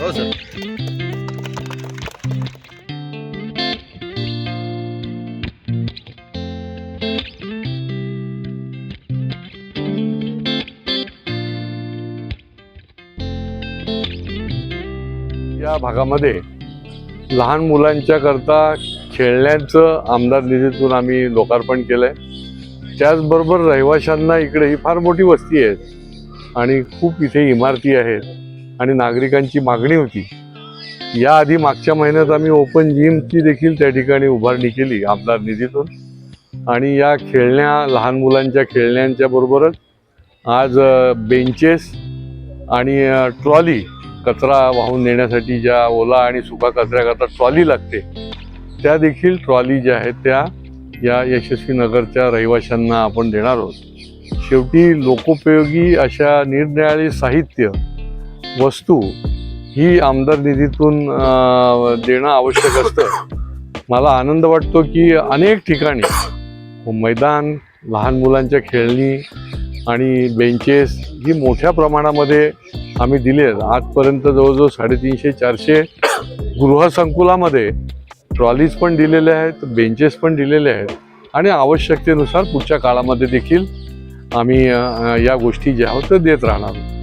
हो सर. या भागामध्ये लहान मुलांच्या करता खेळण्याचं आमदार निधीतून आम्ही लोकार्पण केलंय. त्याचबरोबर रहिवाशांना इकडे ही फार मोठी वस्ती आहे आणि खूप इथे इमारती आहेत. आणि नागरिकांची मागणी होती. याआधी मागच्या महिन्यात आम्ही ओपन जिमची देखील त्या ठिकाणी उभारणी केली आमदार निधीतून. आणि या खेळण्या लहान मुलांच्या खेळण्यांच्या बरोबरच आज बेंचेस आणि ट्रॉली कचरा वाहून नेण्यासाठी ज्या ओला आणि सुका कचऱ्याकरता ट्रॉली लागते. त्या देखील ट्रॉली ज्या आहेत त्या या यशस्वी नगरच्या रहिवाशांना आपण देणार आहोत. शेवटी लोकोपयोगी अशा निरनिराळी साहित्य वस्तू ही आमदार निधीतून देणं आवश्यक असतं. मला आनंद वाटतो की अनेक ठिकाणी मैदान लहान मुलांच्या खेळणी आणि बेंचेस ही मोठ्या प्रमाणामध्ये आम्ही दिले. आहेत आजपर्यंत जवळजवळ साडेतीनशे चारशे गृहसंकुलामध्ये ट्रॉलीज पण दिलेल्या आहेत बेंचेस पण दिलेले आहेत आणि आवश्यकतेनुसार पुढच्या काळामध्ये देखील आम्ही या गोष्टी ज्या आहोत देत राहणार. आहोत